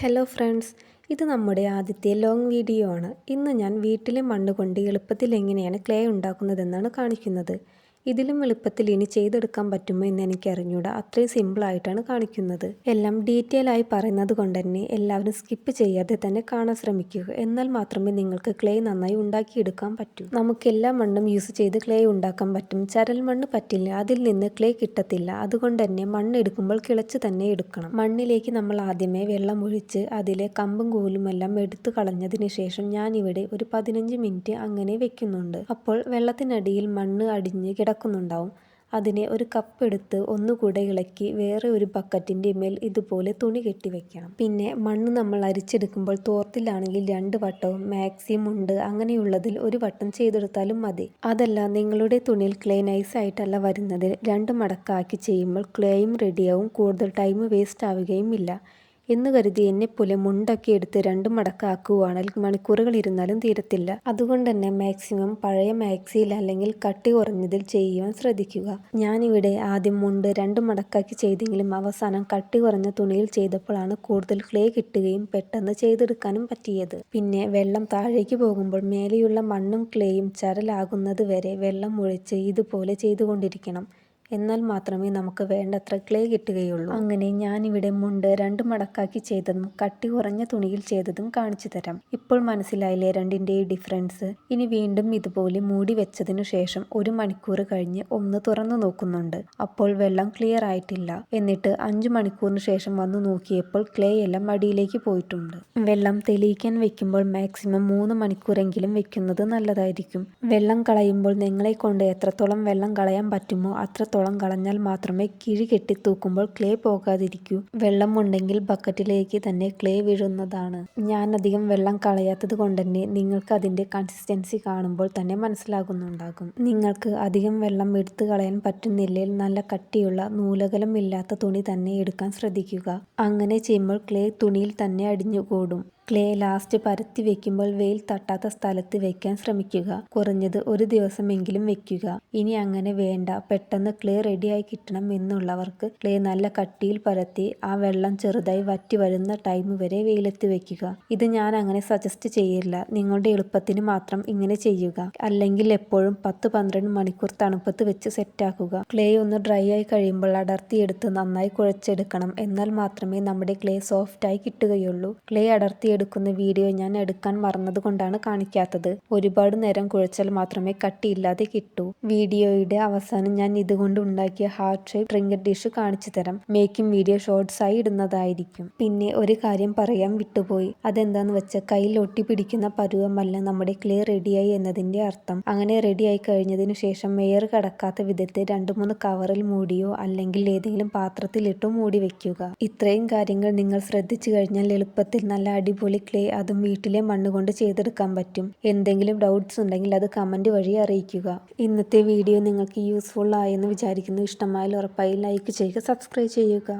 Hello friends ഇത് നമ്മുടെ ആദ്യത്തെ ലോങ് വീഡിയോ ആണ്. ഇന്ന് ഞാൻ വീട്ടിലെ മണ്ണ് കൊണ്ട് എളുപ്പത്തിൽ എങ്ങനെയാണ് ക്ലേ ഉണ്ടാക്കുന്നതെന്നാണ് കാണിക്കുന്നത്. ഇതിലും എളുപ്പത്തിൽ ഇനി ചെയ്തെടുക്കാൻ പറ്റുമോ എന്ന് എനിക്ക് അറിഞ്ഞൂടാ അത്രയും സിമ്പിളായിട്ടാണ് കാണിക്കുന്നത്. എല്ലാം ഡീറ്റെയിൽ ആയി പറയുന്നത് കൊണ്ട് തന്നെ എല്ലാവരും സ്കിപ്പ് ചെയ്യാതെ തന്നെ കാണാൻ ശ്രമിക്കുക. എന്നാൽ മാത്രമേ നിങ്ങൾക്ക് ക്ലേ നന്നായി ഉണ്ടാക്കിയെടുക്കാൻ പറ്റൂ. നമുക്ക് എല്ലാ മണ്ണും യൂസ് ചെയ്ത് ക്ലേ ഉണ്ടാക്കാൻ പറ്റും. ചരൽ മണ്ണ് പറ്റില്ല. അതിൽ നിന്ന് ക്ലേ കിട്ടത്തില്ല. അതുകൊണ്ട് തന്നെ മണ്ണ് എടുക്കുമ്പോൾ കിളച്ച് തന്നെ എടുക്കണം. മണ്ണിലേക്ക് നമ്മൾ ആദ്യമേ വെള്ളം ഒഴിച്ച് അതിലെ കമ്പും കൂലും എല്ലാം എടുത്തു കളഞ്ഞതിന് ശേഷം ഞാനിവിടെ ഒരു പതിനഞ്ച് മിനിറ്റ് അങ്ങനെ വെക്കുന്നുണ്ട്. അപ്പോൾ വെള്ളത്തിനടിയിൽ മണ്ണ് അടിഞ്ഞ് കിടക്കുന്നുണ്ടാവും. അതിനെ ഒരു കപ്പ് എടുത്ത് ഒന്നുകൂടെ ഇളക്കി വേറെ ഒരു ബക്കറ്റിന്റെ മേൽ ഇതുപോലെ തുണി കെട്ടി വെക്കണം. പിന്നെ മണ്ണ് നമ്മൾ അരിച്ചെടുക്കുമ്പോൾ തോർത്തിലാണെങ്കിൽ രണ്ട് വട്ടവും മാക്സിമം ഉണ്ട്. അങ്ങനെയുള്ളതിൽ ഒരു വട്ടം ചെയ്തെടുത്താലും മതി. അതല്ല നിങ്ങളുടെ തുണിയിൽ ക്ലേ നൈസായിട്ടല്ല വരുന്നത്. രണ്ട് മടക്കാക്കി ചെയ്യുമ്പോൾ ക്ലേയും റെഡിയാവും. കൂടുതൽ ടൈം വേസ്റ്റ് ആവുകയും ഇല്ല എന്ന് കരുതി എന്നെപ്പോലെ മുണ്ടൊക്കെ എടുത്ത് രണ്ട് മടക്കാക്കുകയാണെങ്കിൽ മണിക്കൂറുകൾ ഇരുന്നാലും തീരത്തില്ല. അതുകൊണ്ട് തന്നെ മാക്സിമം പഴയ മാക്സിയിൽ അല്ലെങ്കിൽ കട്ടി കുറഞ്ഞതിൽ ചെയ്യുവാൻ ശ്രദ്ധിക്കുക. ഞാനിവിടെ ആദ്യം മുണ്ട് രണ്ട് മടക്കാക്കി ചെയ്തെങ്കിലും അവസാനം കട്ടി കുറഞ്ഞ തുണിയിൽ ചെയ്തപ്പോഴാണ് കൂടുതൽ ക്ലേ കിട്ടുകയും പെട്ടെന്ന് ചെയ്തെടുക്കാനും പറ്റിയത്. പിന്നെ വെള്ളം താഴേക്ക് പോകുമ്പോൾ മേലെയുള്ള മണ്ണും ക്ലേയും ചരലാകുന്നത് വരെ വെള്ളം ഒഴിച്ച് ഇതുപോലെ ചെയ്തുകൊണ്ടിരിക്കണം. എന്നാൽ മാത്രമേ നമുക്ക് വേണ്ടത്ര ക്ലേ കിട്ടുകയുള്ളൂ. അങ്ങനെ ഞാനിവിടെ മുണ്ട് രണ്ട് മടക്കാക്കി ചെയ്തതും കട്ടി കുറഞ്ഞ തുണിയിൽ ചെയ്തതും കാണിച്ചു തരാം. ഇപ്പോൾ മനസ്സിലായില്ലേ രണ്ടിന്റെയും ഡിഫറൻസ്? ഇനി വീണ്ടും ഇതുപോലെ മൂടി വെച്ചതിനു ശേഷം ഒരു മണിക്കൂർ കഴിഞ്ഞ് ഒന്ന് തുറന്നു നോക്കുന്നുണ്ട്. അപ്പോൾ വെള്ളം ക്ലിയർ ആയിട്ടില്ല. എന്നിട്ട് അഞ്ചു മണിക്കൂറിന് ശേഷം വന്നു നോക്കിയപ്പോൾ ക്ലേ എല്ലാം അടിയിലേക്ക് പോയിട്ടുണ്ട്. വെള്ളം തെളിയിക്കാൻ വെക്കുമ്പോൾ മാക്സിമം മൂന്ന് മണിക്കൂറെങ്കിലും വെക്കുന്നത് നല്ലതായിരിക്കും. വെള്ളം കളയുമ്പോൾ നിങ്ങളെ കൊണ്ട് എത്രത്തോളം വെള്ളം കളയാൻ പറ്റുമോ അത്രത്തോളം വെള്ളത്തോളം കളഞ്ഞാൽ മാത്രമേ കിഴി കെട്ടി തൂക്കുമ്പോൾ ക്ലേ പോകാതിരിക്കൂ. വെള്ളം ഉണ്ടെങ്കിൽ ബക്കറ്റിലേക്ക് തന്നെ ക്ലേ വീഴുന്നതാണ്. ഞാൻ അധികം വെള്ളം കളയാത്തത് കൊണ്ട് തന്നെ നിങ്ങൾക്ക് അതിന്റെ കൺസിസ്റ്റൻസി കാണുമ്പോൾ തന്നെ മനസ്സിലാകുന്നുണ്ടാകും. നിങ്ങൾക്ക് അധികം വെള്ളം എടുത്തു കളയാൻ പറ്റുന്നില്ലെങ്കിൽ നല്ല കട്ടിയുള്ള നൂലകലം ഇല്ലാത്ത തുണി തന്നെ എടുക്കാൻ ശ്രദ്ധിക്കുക. അങ്ങനെ ചെയ്യുമ്പോൾ ക്ലേ തുണിയിൽ തന്നെ അടിഞ്ഞുകൂടും. ക്ലേ ലാസ്റ്റ് പരത്തി വെക്കുമ്പോൾ വെയിൽ തട്ടാത്ത സ്ഥലത്ത് വെക്കാൻ ശ്രമിക്കുക. കുറഞ്ഞത് ഒരു ദിവസമെങ്കിലും വെക്കുക. ഇനി അങ്ങനെ വേണ്ട. പെട്ടെന്ന് ക്ലേ റെഡിയായി കിട്ടണം എന്നുള്ളവർക്ക് ക്ലേ നല്ല കട്ടിയിൽ പരത്തി ആ വെള്ളം ചെറുതായി വറ്റി വരുന്ന ടൈം വരെ വെയിലത്ത് വെക്കുക. ഇത് ഞാൻ അങ്ങനെ സജസ്റ്റ് ചെയ്യില്ല. നിങ്ങളുടെ എളുപ്പത്തിന് മാത്രം ഇങ്ങനെ ചെയ്യുക. അല്ലെങ്കിൽ എപ്പോഴും പത്ത് പന്ത്രണ്ട് മണിക്കൂർ തണുപ്പത്ത് വെച്ച് സെറ്റാക്കുക. ക്ലേ ഒന്ന് ഡ്രൈ ആയി കഴിയുമ്പോൾ അടർത്തിയെടുത്ത് നന്നായി കുഴച്ചെടുക്കണം. എന്നാൽ മാത്രമേ നമ്മുടെ ക്ലേ സോഫ്റ്റായി കിട്ടുകയുള്ളൂ. ക്ലേ അടർത്തി എടുക്കുന്ന വീഡിയോ ഞാൻ എടുക്കാൻ മറന്നതുകൊണ്ടാണ് കാണിക്കാത്തത്. ഒരുപാട് നേരം കുഴച്ചാൽ മാത്രമേ കട്ടിയില്ലാതെ കിട്ടൂ. വീഡിയോയുടെ അവസാനം ഞാൻ ഇതുകൊണ്ട് ഉണ്ടാക്കിയ ഹാർട്ട് ഷേപ്പ് ട്രിങ്കർ ഡിഷ് കാണിച്ചു തരാം. മേക്കിംഗ് വീഡിയോ ഷോർട്സ് ആയി ഇടുന്നതായിരിക്കും. പിന്നെ ഒരു കാര്യം പറയാൻ വിട്ടുപോയി. അതെന്താന്ന് വെച്ചാൽ കയ്യിൽ ഒട്ടി പിടിക്കുന്ന പരുവമല്ല നമ്മുടെ ക്ലേ റെഡിയായി എന്നതിന്റെ അർത്ഥം. അങ്ങനെ റെഡിയായി കഴിഞ്ഞതിനു ശേഷം മേയർ കടക്കാത്ത വിധത്തിൽ രണ്ട് മൂന്ന് കവറിൽ മൂടിയോ അല്ലെങ്കിൽ ഏതെങ്കിലും പാത്രത്തിലിട്ടോ മൂടി വെക്കുക. ഇത്രയും കാര്യങ്ങൾ നിങ്ങൾ ശ്രദ്ധിച്ചു കഴിഞ്ഞാൽ എളുപ്പത്തിൽ നല്ല അടിപൊളി അടിപൊളി ക്ലേ അതും വീട്ടിലെ മണ്ണ് കൊണ്ട് ചെയ്തെടുക്കാൻ പറ്റും. എന്തെങ്കിലും ഡൗട്ട്സ് ഉണ്ടെങ്കിൽ അത് കമന്റ് വഴി അറിയിക്കുക. ഇന്നത്തെ വീഡിയോ നിങ്ങൾക്ക് യൂസ്ഫുൾ ആയെന്ന് വിചാരിക്കുന്നു. ഇഷ്ടമായാൽ ഉറപ്പായി ലൈക്ക് ചെയ്യുക സബ്സ്ക്രൈബ് ചെയ്യുക.